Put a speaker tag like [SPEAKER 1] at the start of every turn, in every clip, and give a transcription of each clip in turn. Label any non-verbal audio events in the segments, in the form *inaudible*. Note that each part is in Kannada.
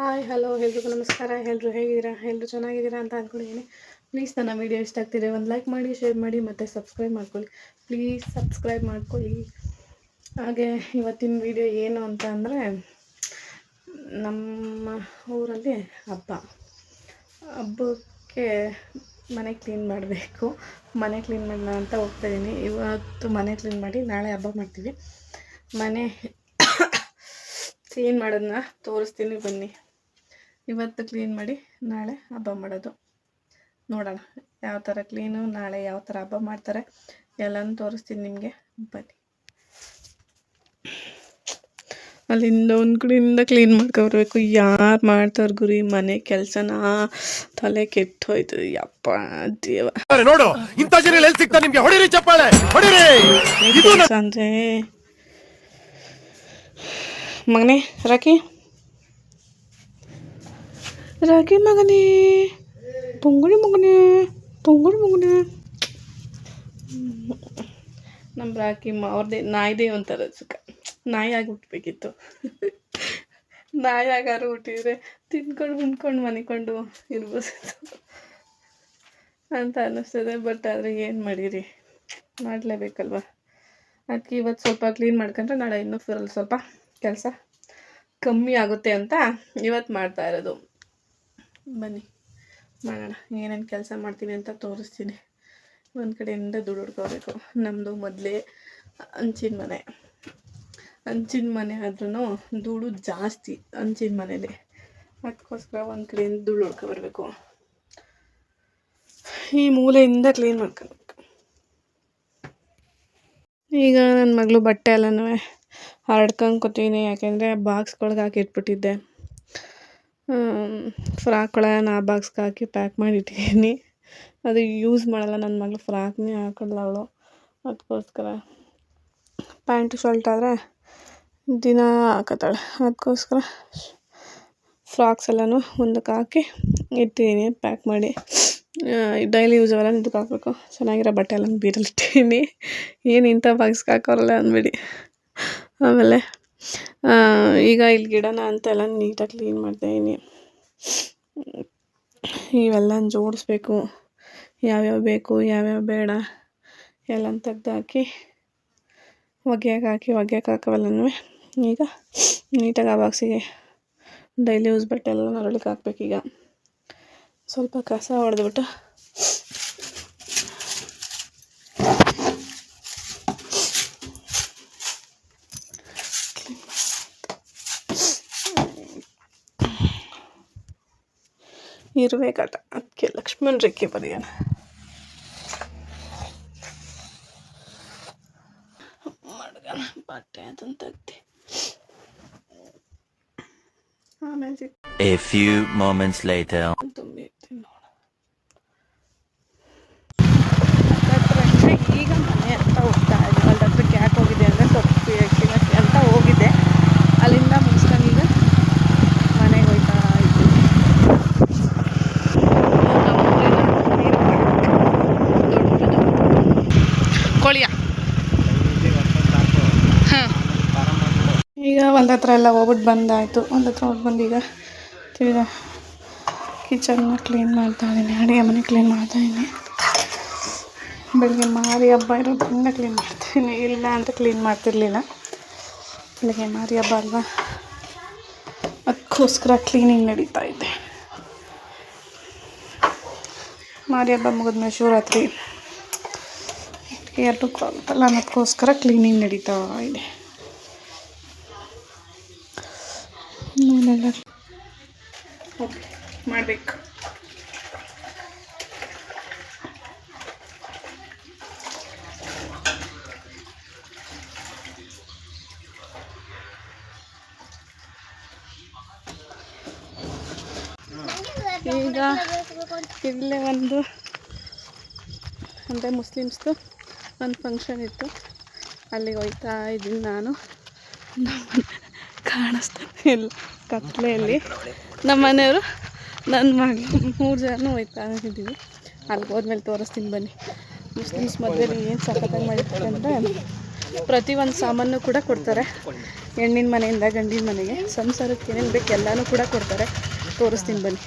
[SPEAKER 1] ಹಾಯ್, ಹಲೋ, ಎಲ್ರಿಗೂ ನಮಸ್ಕಾರ. ಎಲ್ಲರೂ ಹೇಗಿದ್ದೀರಾ? ಎಲ್ಲರೂ ಚೆನ್ನಾಗಿದ್ದೀರಾ ಅಂತ ಅಂದ್ಕೊಂಡಿದ್ದೀನಿ ಪ್ಲೀಸ್ ನನ್ನ ವೀಡಿಯೋ ಇಷ್ಟ ಆಗ್ತಿದೆ ಒಂದು ಲೈಕ್ ಮಾಡಿ ಶೇರ್ ಮಾಡಿ, ಮತ್ತು ಸಬ್ಸ್ಕ್ರೈಬ್ ಮಾಡ್ಕೊಳ್ಳಿ. ಪ್ಲೀಸ್ ಸಬ್ಸ್ಕ್ರೈಬ್ ಮಾಡ್ಕೊಳ್ಳಿ. ಹಾಗೆ ಇವತ್ತಿನ ವೀಡಿಯೋ ಏನು ಅಂತ ಅಂದರೆ ನಮ್ಮ ಊರಲ್ಲಿ ಹಬ್ಬ. ಹಬ್ಬಕ್ಕೆ ಮನೆ ಕ್ಲೀನ್ ಮಾಡಬೇಕು. ಮನೆ ಕ್ಲೀನ್ ಮಾಡೋಣ ಅಂತ ಹೋಗ್ತಾಯಿದ್ದೀನಿ ಇವತ್ತು ಮನೆ ಕ್ಲೀನ್ ಮಾಡಿ ನಾಳೆ ಹಬ್ಬ ಮಾಡ್ತೀವಿ. ಮನೆ *coughs* ಕ್ಲೀನ್ ಮಾಡೋದನ್ನ ತೋರಿಸ್ತೀನಿ ಬನ್ನಿ. ಇವತ್ತು ಕ್ಲೀನ್ ಮಾಡಿ ನಾಳೆ ಹಬ್ಬ ಮಾಡೋದು. ನೋಡೋಣ ಯಾವ ಥರ ಕ್ಲೀನು ನಾಳೆ ಯಾವ ಥರ ಹಬ್ಬ ಮಾಡ್ತಾರೆ. ಎಲ್ಲನೂ ತೋರಿಸ್ತೀನಿ ನಿಮಗೆ. ಬನ್ನಿ. ಅಲ್ಲಿಂದ ಒಂದು ಕಡೆಯಿಂದ ಕ್ಲೀನ್ ಮಾಡ್ಕೊಬರ್ಬೇಕು ಯಾರು ಮಾಡ್ತಾರೆ ಗುರಿ? ಮನೆ ಕೆಲಸನ? ತಲೆ ಕೆಟ್ಟೋಯ್ತು ಯಪ್ಪ ದೇವ.
[SPEAKER 2] ನೋಡು ಇಂಥ ಜನ ಎಲ್ಲಿ ನಿಮಗೆ? ಹೊಡಿರಿ ಚಪ್ಪಾಳೆ ಹೊಡಿರಿ! ನನ್ನ
[SPEAKER 1] ಮಗನೇ ರಾಕಿ? ರಾಕಿ ಮಗನೇ, ಪೊಂಗುಳಿ ಮಗನೇ ಪೊಂಗುಳಿ ಮಗನೇ. ನಮ್ಮ ರಾಕಿ ಮ ಅವ್ರದ್ದೇ ನಾಯಿದೇ ಒಂಥರ ಸುಖ. ನಾಯಿ ಆಗಿ ಹುಟ್ಬೇಕಿತ್ತು. ನಾಯಿ ಆಗಾರು ಹುಟ್ಟಿದ್ರೆ ತಿನ್ಕೊಂಡು ಉಂಡ್ಕೊಂಡು ಮನಿಕೊಂಡು ಇರ್ಬೋದು. ಅಂತ ಅನ್ನಿಸ್ತದೆ ಬಟ್ ಆದರೆ ಏನು ಮಾಡಿರಿ? ಮಾಡಲೇಬೇಕಲ್ವಾ? ಅದಕ್ಕೆ ಇವತ್ತು ಸ್ವಲ್ಪ ಕ್ಲೀನ್ ಮಾಡ್ಕೊಂಡ್ರೆ ನಾಳೆ ಇನ್ನೂ ಫುಲ್ ಸ್ವಲ್ಪ ಕೆಲಸ ಕಮ್ಮಿ ಆಗುತ್ತೆ ಅಂತ ಇವತ್ತು ಮಾಡ್ತಾ ಇರೋದು. ಬನ್ನಿ. ಮಾಡೋಣ ಏನೇನು ಕೆಲಸ ಮಾಡ್ತೀನಿ ಅಂತ ತೋರಿಸ್ತೀನಿ. ಒಂದು ಕಡೆಯಿಂದ ದುಡ್ಡು ಹುಡ್ಕೋಬೇಕು. ನಮ್ಮದು ಮೊದಲೇ ಹಂಚಿನ ಮನೆ. ಹಂಚಿನ ಮನೆ ಆದ್ರೂ ದುಡ್ಡು ಜಾಸ್ತಿ ಹಂಚಿನ ಮನೇಲಿ. ಅದಕ್ಕೋಸ್ಕರ ಒಂದು ಕಡೆಯಿಂದ ದುಡ್ಡು ಹುಡ್ಕೊಬರ್ಬೇಕು. ಈ ಮೂಲೆಯಿಂದ ಕ್ಲೀನ್ ಮಾಡ್ಕೊಬೇಕು. ಈಗ ನನ್ನ ಮಗಳು ಬಟ್ಟೆ ಎಲ್ಲನೂ ಹರಡ್ಕೊಂಡ್ಕೊತೀನಿ ಯಾಕೆಂದರೆ ಬಾಕ್ಸ್ಗಳ್ಗೆ ಹಾಕಿ ಇಟ್ಬಿಟ್ಟಿದ್ದೆ. ಫ್ರಾಕ್ಗಳನ್ನ ಆ ಬಾಕ್ಸ್ಗೆ ಹಾಕಿ ಪ್ಯಾಕ್ ಮಾಡಿ ಇಟ್ಟಿದ್ದೀನಿ. ಅದು ಯೂಸ್ ಮಾಡಲ್ಲ ನನ್ನ ಮಗಳು, ಫ್ರಾಕ್ನೇ ಹಾಕೊಳ್ಳಲ್ಲ ಅವಳು. ಅದಕ್ಕೋಸ್ಕರ ಪ್ಯಾಂಟು ಶರ್ಟ್ ಆದರೆ ದಿನ ಹಾಕತ್ತಾಳೆ. ಅದಕ್ಕೋಸ್ಕರ ಫ್ರಾಕ್ಸ್ ಎಲ್ಲನೂ ಒಂದಕ್ಕೆ ಹಾಕಿ ಇಟ್ಟಿದ್ದೀನಿ, ಪ್ಯಾಕ್ ಮಾಡಿ. ಡೈಲಿ ಯೂಸ್ ಅವೆಲ್ಲ ಇದಕ್ಕೆ ಹಾಕಬೇಕು. ಚೆನ್ನಾಗಿರೋ ಬಟ್ಟೆ ಎಲ್ಲ ಬೀರಲ್ಲಿ ಇಟ್ಟಿದ್ದೀನಿ. ಏನು ಇಂಥ ಬಾಕ್ಸ್ಗೆ ಹಾಕೋರಲ್ಲ ಅಂದ್ಬಿಡಿ. ಆಮೇಲೆ ಈಗ ಇಲ್ಲಿ ಗಿಡನ ಅಂತೆಲ್ಲ ನೀಟಾಗಿ ಕ್ಲೀನ್ ಮಾಡ್ತಾಯಿದ್ದೀನಿ ಇವೆಲ್ಲ ಜೋಡಿಸ್ಬೇಕು. ಯಾವ್ಯಾವ ಬೇಕು, ಯಾವ್ಯಾವ ಬೇಡ ಎಲ್ಲ ತೆಗ್ದಾಕಿ ಹಾಕಿ ಒಗ್ಯಾಕೆ ಹಾಕಿ, ಒಗ್ಯಾಕೆ ಹಾಕೋವೆಲ್ಲನೂ ಈಗ ನೀಟಾಗಿ ಆ ಬಾಕ್ಸಿಗೆ ಡೈಲಿ ಯೂಸ್ ಬಟ್ಟೆ ಎಲ್ಲ ಅರಳಿಗೆ ಹಾಕ್ಬೇಕೀಗ. ಸ್ವಲ್ಪ ಕಸ ಹೊಡೆದ್ಬಿಟ್ಟು ಇರುವೆ ಕಾಟ ಅದಕ್ಕೆ ಲಕ್ಷ್ಮಣ್ ರೇಖೆ ಬರೆಯೋಣ ಮಡ್ಗೋಣ ಬಟ್ಟೆ ಅದನ್ನು ತೆಗ್ದು ಆಮೇಲೆ ಸಿಕ್
[SPEAKER 3] A few moments later.
[SPEAKER 1] ತುಂಬಿ ಇರ್ತೀನಿ ನೋಡ ಹತ್ರ ಈಗ ಮನೆ ಅಂತ ಹೋಗ್ತಾ ಇದ್ದೆ ಅಲ್ಲಿ ಹತ್ರಕ್ಕೆ ಯಾಕೆ ಹೋಗಿದೆ ಅಂದರೆ ಸೊಪ್ಪು ಎಕ್ಸಿಗಕ್ಕೆ ಅಂತ ಹೋಗಿದ್ದೆ ಅಲ್ಲಿಂದ ಮುಗಿಸ್ಕೊಂಡು ಈಗ ಮನೆಗೆ ಹೋಯ್ತಾ ಇದ್ದೀನಿ ಕೋಳಿಯ ಹಾಂ ಈಗ ಒಂದು ಹತ್ರ ಎಲ್ಲ ಹೋಗ್ಬಿಟ್ಟು ಬಂದಾಯಿತು. ಒಂದು ಹತ್ರ ಹೋಗಿ ಬಂದೀಗ ಈಗ ತಿರ್ಗಾ ಕಿಚನ್ನ ಕ್ಲೀನ್ ಮಾಡ್ತಾ ಇದ್ದೀನಿ. ಅಡುಗೆ ಮನೆ ಕ್ಲೀನ್ ಮಾಡ್ತಾಯಿದ್ದೀನಿ ಬೆಳಗ್ಗೆ ಮಾರಿ ಹಬ್ಬ ಇರೋದ್ರಿಂದ ಕ್ಲೀನ್ ಮಾಡ್ತೀನಿ ಇಲ್ಲ ಅಂತ ಕ್ಲೀನ್ ಮಾಡ್ತಿರ್ಲಿಲ್ಲ. ಬೆಳಗ್ಗೆ ಮಾರಿ ಹಬ್ಬ ಅಲ್ವಾ? ಅದಕ್ಕೋಸ್ಕರ ಕ್ಲೀನಿಂಗ್ ನಡೀತಾ ಇದೆ. ಮಾರಿ ಹಬ್ಬ ಮುಗಿದ್ಮೇಲೆ ಶಿವರಾತ್ರಿ. ಎರಡಕ್ಕೂ ಆಗುತ್ತಲ್ಲ ಅನ್ನೋದಕ್ಕೋಸ್ಕರ ಕ್ಲೀನಿಂಗ್ ನಡೀತಾ ಇದೆ. ಓಕೆ ಮಾಡಬೇಕು. ಈಗ ಇಲ್ಲೇ ಒಂದು ಅಂದರೆ ಮುಸ್ಲಿಮ್ಸ್ದು ಒಂದು ಫಂಕ್ಷನ್ ಇತ್ತು. ಅಲ್ಲಿಗೆ ಹೋಯ್ತಾ ಇದ್ದೀನಿ ನಾನು. ಕಾಣಿಸ್ತಾನೆ ಇಲ್ಲ. ಕತ್ಲೆಯಲ್ಲಿ ನಮ್ಮ ಮನೆಯವರು ನನ್ನ ಮಗಳು ಮೂರು ಜನ ಹೋಯ್ತಾ ಇದ್ದೀವಿ. ಅಲ್ಲಿಗೆ ಹೋದ್ಮೇಲೆ ತೋರಿಸ್ತೀನಿ ಬನ್ನಿ. ಮುಸ್ಲಿಮ್ಸ್ ಮದುವೆಲಿ ಏನು ಸಖತ್ತಾಗಿ ಮಾಡಿರ್ತಾರೆ ಅಂದರೆ ಪ್ರತಿ ಒಂದು ಸಾಮಾನು ಕೂಡ ಕೊಡ್ತಾರೆ. ಹೆಣ್ಣಿನ ಮನೆಯಿಂದ ಗಂಡಿನ ಮನೆಗೆ. ಸಂಸಾರಕ್ಕೆ ಏನೇನು ಬೇಕು ಎಲ್ಲನೂ ಕೂಡ ಕೊಡ್ತಾರೆ. ತೋರಿಸ್ತೀನಿ ಬನ್ನಿ?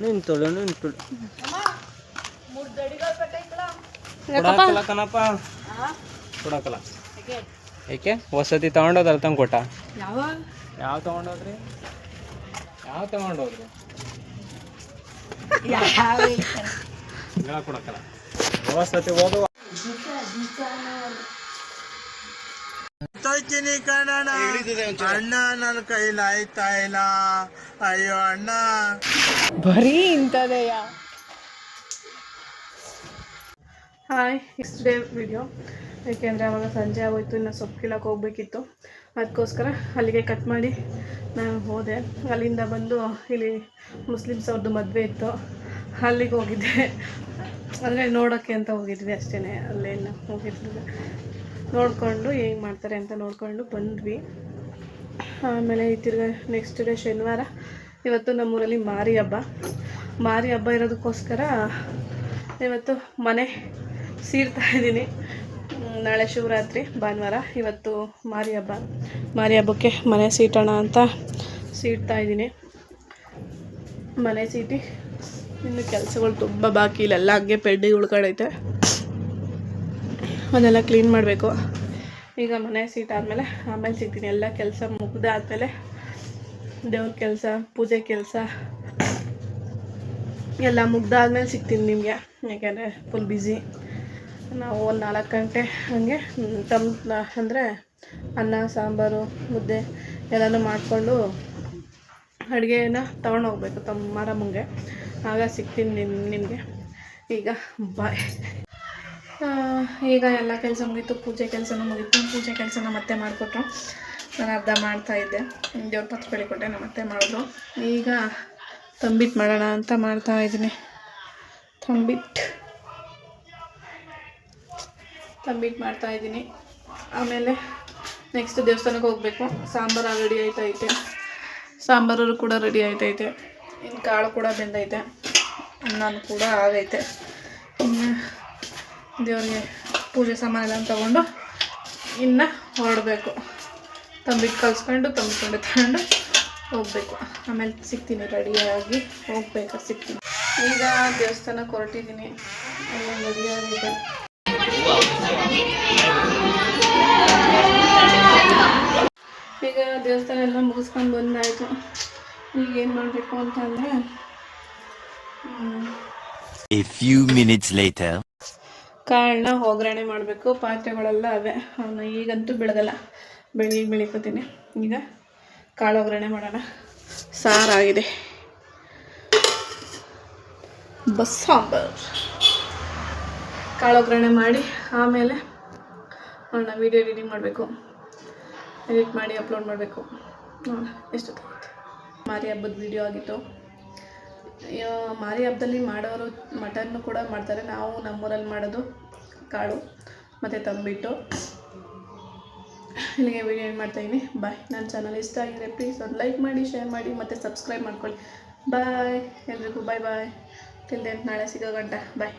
[SPEAKER 4] ನಿಂತಳು ನಿಂತಳು ಕೊಡಾಕಲ್ಲ ಏಕೆ ವಸತಿ ತಗೊಂಡೋದಲ್ಲ ತಂಗ ಕೊಟ್ಟ
[SPEAKER 1] ಯಾವ
[SPEAKER 4] ಯಾವ ತಗೊಂಡೋದ್ರಿ ಯಾವ ತಗೊಂಡೋದ್ರಿ ಕೊಡಕಲ್ಲ ವಸತಿ ಹೋಗುವ ಅಣ್ಣ ನನ್ನ ಕೈಲಿ ಆಯ್ತಾ ಇಲ್ಲ? ಅಯ್ಯೋ ಅಣ್ಣ.
[SPEAKER 1] ಬರೀ ಇಂಥದೆಯ. ಹಾಯ್ ನೆಕ್ಸ್ಟ್ ಡೇ ವಿಡಿಯೋ ಏಕೆಂದರೆ ಅವಾಗ ಸಂಜೆ ಆಗೋಯ್ತು ಇನ್ನು ಸೊಪ್ಪು ಕೀಳಕ್ಕೆ ಹೋಗ್ಬೇಕಿತ್ತು. ಅದಕ್ಕೋಸ್ಕರ ಅಲ್ಲಿಗೆ ಕಟ್ ಮಾಡಿ ನಾನು ಹೋದೆ. ಅಲ್ಲಿಂದ ಬಂದು ಇಲ್ಲಿ ಮುಸ್ಲಿಮ್ಸ್ ಅವ್ರದ್ದು ಮದುವೆ ಇತ್ತು. ಅಲ್ಲಿಗೆ ಹೋಗಿದ್ದೆ. ಅಂದರೆ ನೋಡೋಕ್ಕೆ ಅಂತ ಹೋಗಿದ್ವಿ ಅಷ್ಟೇ ಅಲ್ಲೇನು ಹೋಗಿದ್ವಿ. ನೋಡಿಕೊಂಡು ಹೇಗೆ ಮಾಡ್ತಾರೆ ಅಂತ ನೋಡಿಕೊಂಡು ಬಂದ್ವಿ. ಆಮೇಲೆ ಈ ತಿರ್ಗಾ ನೆಕ್ಸ್ಟ್ ಡೇ ಶನಿವಾರ, ಇವತ್ತು ನಮ್ಮೂರಲ್ಲಿ ಮಾರಿ ಹಬ್ಬ. ಮಾರಿ ಹಬ್ಬ ಇರೋದಕ್ಕೋಸ್ಕರ ಇವತ್ತು ಮನೆ ಸೀರ್ತಾ ಇದ್ದೀನಿ. ನಾಳೆ ಶಿವರಾತ್ರಿ, ಭಾನುವಾರ ಇವತ್ತು ಮಾರಿ ಹಬ್ಬ. ಮಾರಿ ಹಬ್ಬಕ್ಕೆ ಮನೆ ಸೀಟೋಣ ಅಂತ ಸೀಡ್ತಾ ಇದ್ದೀನಿ. ಮನೆ ಸೀಟಿ, ಇನ್ನು ಕೆಲಸಗಳು ತುಂಬ ಬಾಕಿ, ಇಲ್ಲೆಲ್ಲ ಹಂಗೆ ಪೆಂಡಿಂಗ್ ಉಳ್ಕೊಂಡೈತೆ. ಅದೆಲ್ಲ ಕ್ಲೀನ್ ಮಾಡಬೇಕು. ಈಗ ಮನೆ ಸೀಟ್ ಆದಮೇಲೆ ಆಮೇಲೆ ಸಿಗ್ತೀನಿ. ಎಲ್ಲ ಕೆಲಸ ಮುಗ್ದಾದಮೇಲೆ ದೇವ್ರ ಕೆಲಸ, ಪೂಜೆ ಕೆಲಸ ಎಲ್ಲ ಮುಗ್ದಾದ್ಮೇಲೆ ಸಿಗ್ತೀನಿ ನಿಮಗೆ. ಯಾಕೆಂದರೆ ಫುಲ್ ಬ್ಯುಸಿ ನಾವು ಒಂದು ನಾಲ್ಕು ಗಂಟೆ ಹಾಗೆ ತಮ್ಮ ಅಂದರೆ ಅನ್ನ, ಸಾಂಬಾರು, ಮುದ್ದೆ ಎಲ್ಲನೂ ಮಾಡಿಕೊಂಡು ಅಡುಗೆನ ತೊಗೊಂಡು ಹೋಗ್ಬೇಕು ತಮ್ಮ ಮಾರಮ್ಮಂಗೆ ಆಗ ಸಿಗ್ತೀನಿ ನಿಮ್ಮ ನಿಮಗೆ. ಈಗ ಬಾಯ್ ಈಗ ಎಲ್ಲ ಕೆಲಸ ಮುಗೀತು, ಪೂಜೆ ಕೆಲಸನೂ ಮುಗೀತು. ಪೂಜೆ ಕೆಲಸನ ಮತ್ತೆ ಮಾಡಿಕೊಟ್ರು. ನಾನು ಅರ್ಧ ಮಾಡ್ತಾ ಇದ್ದೆ. ದೇವ್ರ ಪತ್ರ ಬೆಳಿಕೊಟ್ಟೆ ನಮ್ಮ ಮತ್ತೆ ಮಾಡಿದ್ರು. ಈಗ ತಂಬಿಟ್ಟು ಮಾಡೋಣ ಅಂತ ಮಾಡ್ತಾ ಇದ್ದೀನಿ. ತಂಬಿಟ್ಟು ತಂಬಿಟ್ಟು ಮಾಡ್ತಾ ಇದ್ದೀನಿ. ಆಮೇಲೆ ನೆಕ್ಸ್ಟ್ ದೇವಸ್ಥಾನಕ್ಕೆ ಹೋಗಬೇಕು. ಸಾಂಬಾರು ರೆಡಿ ಆಯ್ತೈತೆ. ಸಾಂಬಾರು ಕೂಡ ರೆಡಿ ಆಯ್ತೈತೆ. ಇನ್ನು ಕಾಳು ಕೂಡ ಬೆಂದೈತೆ. ನಾನು ಕೂಡ ಆಗೈತೆ. ದೇವ್ರಿಗೆ ಪೂಜೆ ಸಾಮಾನೆಲ್ಲ ತಗೊಂಡು ಇನ್ನು ಹೊರಡಬೇಕು. ತಂಬಿಟ್ಟು ಕಲಿಸ್ಕೊಂಡು ತಂಬಿಕೊಂಡು ತಗೊಂಡು ಹೋಗಬೇಕು. ಆಮೇಲೆ ಸಿಗ್ತೀನಿ ರೆಡಿಯಾಗಿ ಹೋಗ್ಬೇಕು ಸಿಗ್ತೀನಿ. ಈಗ ದೇವಸ್ಥಾನಕ್ಕೆ ಹೊರಟಿದ್ದೀನಿ ರೆಡಿಯಾಗಿದೆ. ಈಗ ದೇವಸ್ಥಾನ ಎಲ್ಲ ಮುಗಿಸ್ಕೊಂಡು ಬಂದಾಯಿತು. ಈಗ ಏನು ಮಾಡಬೇಕು ಅಂತಂದರೆ
[SPEAKER 3] A few minutes later.
[SPEAKER 1] ಕಾಳನ್ನ ಒಗ್ಗರಣೆ ಮಾಡಬೇಕು. ಪಾತ್ರೆಗಳೆಲ್ಲ ಅವೇ. ಅವನ್ನ ಈಗಂತೂ ಬೆಳಗಲ್ಲ ಬೆಳಿಗ್ಗೆ ಬೆಳಿಕೋತೀನಿ. ಈಗ ಕಾಳು ಒಗ್ಗರಣೆ ಮಾಡೋಣ. ಸಾರಾಗಿದೆ ಬಸ್ ಸಾಂಬಾರು ಕಾಳು ಒಗ್ಗರಣೆ ಮಾಡಿ ಆಮೇಲೆ ಅವನ್ನ ವೀಡಿಯೋ ಎಡಿಟಿಂಗ್ ಮಾಡಬೇಕು. ಎಡಿಟ್ ಮಾಡಿ ಅಪ್ಲೋಡ್ ಮಾಡಬೇಕು. ಎಷ್ಟು ಮಾರಿ ಹಬ್ಬದ ವೀಡಿಯೋ ಆಗಿತ್ತು. ಮಾರಿ ಹಬ್ಬದಲ್ಲಿ ಮಾಡೋರು ಮಟನ್ನು ಕೂಡ ಮಾಡ್ತಾರೆ. ನಾವು ನಮ್ಮೂರಲ್ಲಿ ಮಾಡೋದು ಕಾಳು ಮತ್ತು ತಂಬಿಟ್ಟು. ಇಲ್ಲಿಗೆ ವಿಡಿಯೋ ಏನು ಮಾಡ್ತಾಯಿದ್ದೀನಿ ಬಾಯ್ ನನ್ನ ಚಾನಲ್ ಇಷ್ಟ ಆಗಿದೆ ಪ್ಲೀಸ್ ಒಂದು ಲೈಕ್ ಮಾಡಿ ಶೇರ್ ಮಾಡಿ ಮತ್ತು ಸಬ್ಸ್ಕ್ರೈಬ್ ಮಾಡ್ಕೊಳ್ಳಿ. ಬಾಯ್ ಎಲ್ರಿಗೂ ಬಾಯ್ ಬಾಯ್ ತಿಲ್ದೆ ನಾಳೆ ಸಿಗೋ ಗಂಟ. ಬಾಯ್